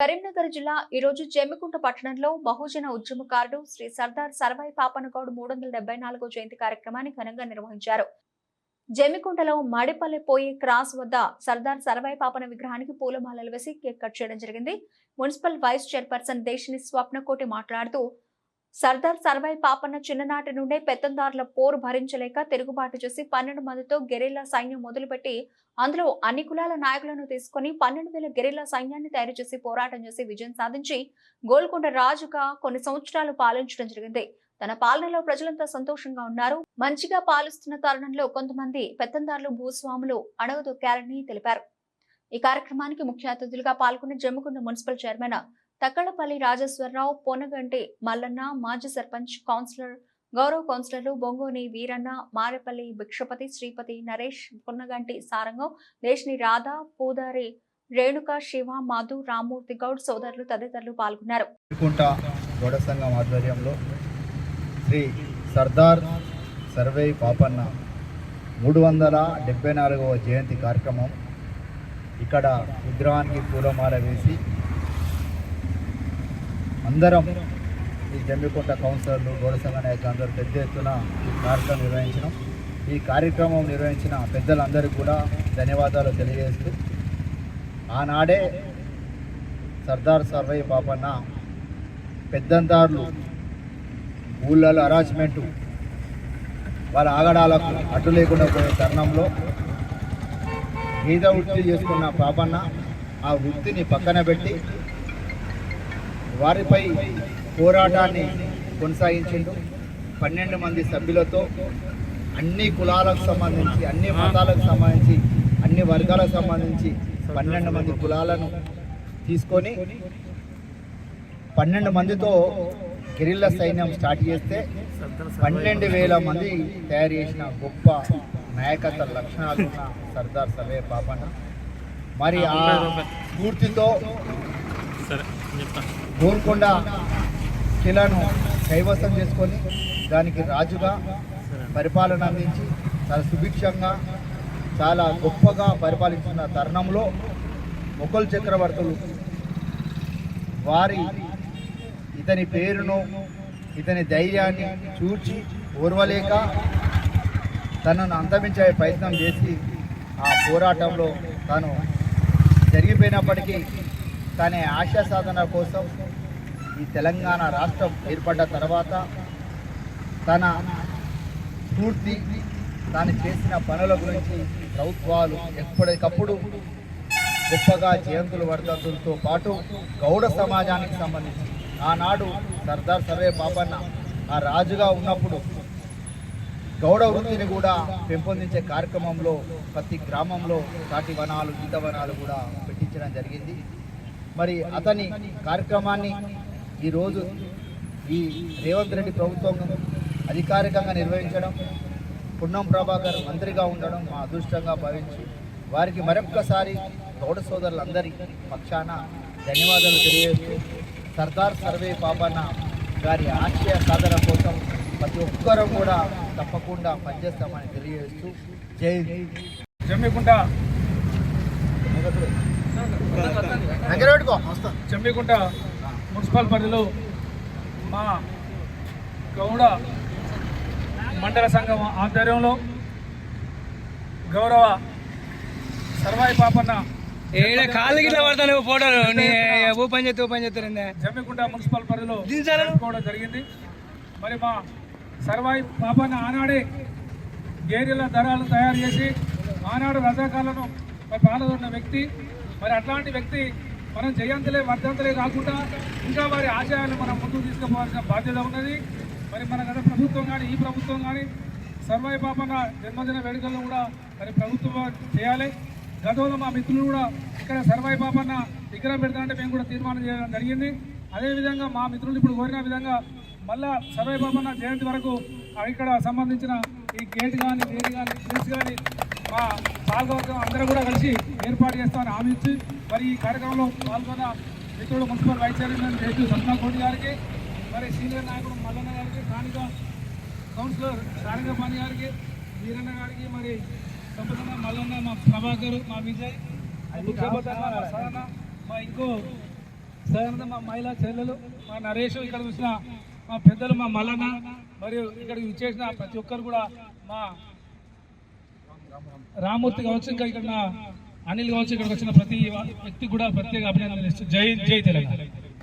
కరీంనగర్ జిల్లా ఈ రోజు జమ్మికుంట పట్టణంలో బహుజన ఉద్యమకారుడు శ్రీ సర్దార్ సర్వాయి పాపనగౌడ్ మూడు వందల డెబ్బై నాలుగో జయంతి కార్యక్రమాన్ని ఘనంగా నిర్వహించారు. జమ్మికుంటలో మడిపల్లె పోయి క్రాస్ వద్ద సర్దార్ సర్వాయి పాపన విగ్రహానికి పూలమాలలు వేసి కేక్ కట్ చేయడం జరిగింది. Municipal vice chairperson Desini Swapnakoti మాట్లాడుతూ సర్దార్ సర్వై పాపన్న చిన్ననాటి నుండే పెత్తందారుల పోరు భరించలేక తిరుగుబాటు చేసి పన్నెండు మందితో గెరిల్లా సైన్యం మొదలుపెట్టి అందులో అన్ని కులాల నాయకులను తీసుకొని పన్నెండు వేల గెరిల్లా సైన్యాన్ని తయారు చేసి పోరాటం చేసి విజయం సాధించి గోల్కొండ రాజుగా కొన్ని సంవత్సరాలు పాలించడం జరిగింది. తన పాలనలో ప్రజలంతా సంతోషంగా ఉన్నారు. మంచిగా పాలిస్తున్న తరుణంలో కొంతమంది పెత్తందారులు భూస్వాములు అడగదొక్కారని తెలిపారు. ఈ కార్యక్రమానికి ముఖ్య అతిథులుగా పాల్గొన్న జమ్మికుండ మున్సిపల్ చైర్మన్ తక్కడపల్లి రాజేశ్వరరావు పొనగంటి మల్లన్న మాజీ సర్పంచ్ కౌన్సిలర్ గౌరవ కౌన్సిలర్లు బొంగోని వీరన్న మారేపల్లి భిక్షపతి శ్రీపతి నరేష్ పొన్నగంటి సారంగం దేశిని రాధా పూదారి రేణుక శివ మధు రామ్మూర్తి గౌడ్ సోదరులు తదితరులు పాల్గొన్నారు. గౌడ సంఘం ఆధ్వర్యంలో శ్రీ సర్దార్ సర్వే పాపన్న మూడు వందల డెబ్బై నాలుగవ జయంతి కార్యక్రమం ఇక్కడ విగ్రహానికి పూలమాల వేసి అందరం ఈ జమ్మికుంట కౌన్సిలర్లు గౌడ నాయకులు అందరూ పెద్ద ఎత్తున ఈ కార్యక్రమం నిర్వహించిన. ఈ కార్యక్రమం నిర్వహించిన పెద్దలందరికీ కూడా ధన్యవాదాలు తెలియజేస్తూ ఆనాడే సర్దార్ సర్వై పాపన్న పెద్దందారులు ఊళ్ళలో అరాచ్మెంటు వాళ్ళ ఆగడాలకు అడ్డు లేకుండా పోయే తరుణంలో గీత వృత్తి చేసుకున్న పాపన్న ఆ వృత్తిని పక్కన పెట్టి వారిపై పోరాటాన్ని కొనసాగించిండు. పన్నెండు మంది సభ్యులతో అన్ని కులాలకు సంబంధించి అన్ని మతాలకు సంబంధించి అన్ని వర్గాలకు సంబంధించి పన్నెండు మంది కులాలను తీసుకొని పన్నెండు మందితో గిరిల్ల సైన్యం స్టార్ట్ చేస్తే పన్నెండు వేల మంది తయారు చేసిన గొప్ప నాయకత్వ లక్షణాలు ఉన్న సర్దార్ సర్వే పాపన్న మరి ఆ స్ఫూర్తితో గోల్కొండ కిలాను కైవసం చేసుకొని దానికి రాజుగా పరిపాలన అందించి చాలా సుభిక్షంగా చాలా గొప్పగా పరిపాలించిన తరుణంలో మొఘల్ చక్రవర్తులు వారి ఇతని పేరును ఇతని ధైర్యాన్ని చూచి ఓర్వలేక తనను అంతమించే ప్రయత్నం చేసి ఆ పోరాటంలో తను జరిగిపోయినప్పటికీ తన ఆశా సాధన కోసం ఈ తెలంగాణ రాష్ట్రం ఏర్పడ్డ తర్వాత తన స్ఫూర్తి తాను చేసిన పనుల గురించి ప్రభుత్వాలు ఎప్పటికప్పుడు గొప్పగా జయంతులు వర్ధంతులతో పాటు గౌడ సమాజానికి సంబంధించి. ఆనాడు సర్దార్ సర్వే పాపన్న ఆ రాజుగా ఉన్నప్పుడు గౌడ వృత్తిని కూడా పెంపొందించే కార్యక్రమంలో ప్రతి గ్రామంలో తాటి వనాలు ఈత వనాలు కూడా పెట్టించడం జరిగింది. మరి అతని కార్యక్రమాన్ని ఈరోజు ఈ రేవంత్ రెడ్డి ప్రభుత్వం అధికారికంగా నిర్వహించడం పున్నం ప్రభాకర్ మంత్రిగా ఉండడం మా అదృష్టంగా భావించి వారికి మరొక్కసారి గౌడ సోదరులందరి పక్షాన ధన్యవాదాలు తెలియజేస్తూ సర్దార్ సర్వే పాపన్న గారి ఆశయ సాధన కోసం ప్రతి ఒక్కరూ కూడా తప్పకుండా పనిచేస్తామని తెలియజేస్తూ జై హింద్. జమ్మికుంట మున్సిపల్ పరిధిలో మా గౌడ మండల సంఘం ఆధ్వర్యంలో గౌరవ సర్వాయి పాపన్న ఏడ కాళ్ళు గిట్ల పడతాను ఫోటోలు? నీ ఓ పని చేస్తే ఓ పని చేస్తాను జమ్మికుంట మున్సిపల్ పరిధిలో? జరుపుకోవడం జరిగింది. మరి మా సర్వాయి పాపన్న ఆనాడే గేరిల దళాలు తయారు చేసి ఆనాడు రజాకాలను మరి పాల్గొన్న వ్యక్తి మరి అట్లాంటి వ్యక్తి మనం జయంతులే వర్ధంతులే కాకుండా ఇంకా వారి ఆశయాలను మనం ముందుకు తీసుకుపోవాల్సిన బాధ్యత ఉన్నది. మరి మన గత ప్రభుత్వం కానీ ఈ ప్రభుత్వం కానీ సర్వాయి పాపన్న జన్మదిన వేడుకలను కూడా మరి ప్రభుత్వం చేయాలి. గతంలో మా మిత్రులు కూడా ఇక్కడ సర్వాయి పాపన్న విగ్రహం పెడతానంటే మేము కూడా తీర్మానం చేయడం జరిగింది. అదేవిధంగా మా మిత్రులు ఇప్పుడు కోరిన విధంగా మళ్ళా సర్వాయి పాపన్న జయంతి వరకు ఇక్కడ సంబంధించిన ఈ గేట్ కానీ గేట్ కానీ గేట్స్ కానీ మా పాల్గొన అందరూ కూడా కలిసి ఏర్పాటు చేస్తామని హామీ ఇచ్చి మరి ఈ కార్యక్రమంలో పాల్గొన్న మిత్రుడు municipal vice chairman JP Satna Koti గారికి మరి సీనియర్ నాయకుడు మల్లన్న గారికి స్థానిక కౌన్సిలర్ సారంగపాణి గారికి వీరన్న గారికి మరి సంపదన్న మల్లన్న మా ప్రభాకర్ మా విజయ్ మా మా సరణ మా ఇంకో సదానంద మా మహిళా చెల్లెలు మా నరేష్ ఇక్కడ చూసిన మా పెద్దలు మా మల్లన్న మరియు ఇక్కడ చేసిన ప్రతి ఒక్కరు కూడా మా రామూర్తి కావచ్చు ఇంకా ఇక్కడ అనిల్ కావచ్చు ఇక్కడికి వచ్చిన ప్రతి వ్యక్తి కూడా ప్రత్యేక అభినందనలు ఇస్తూ జై జై తెలంగాణ.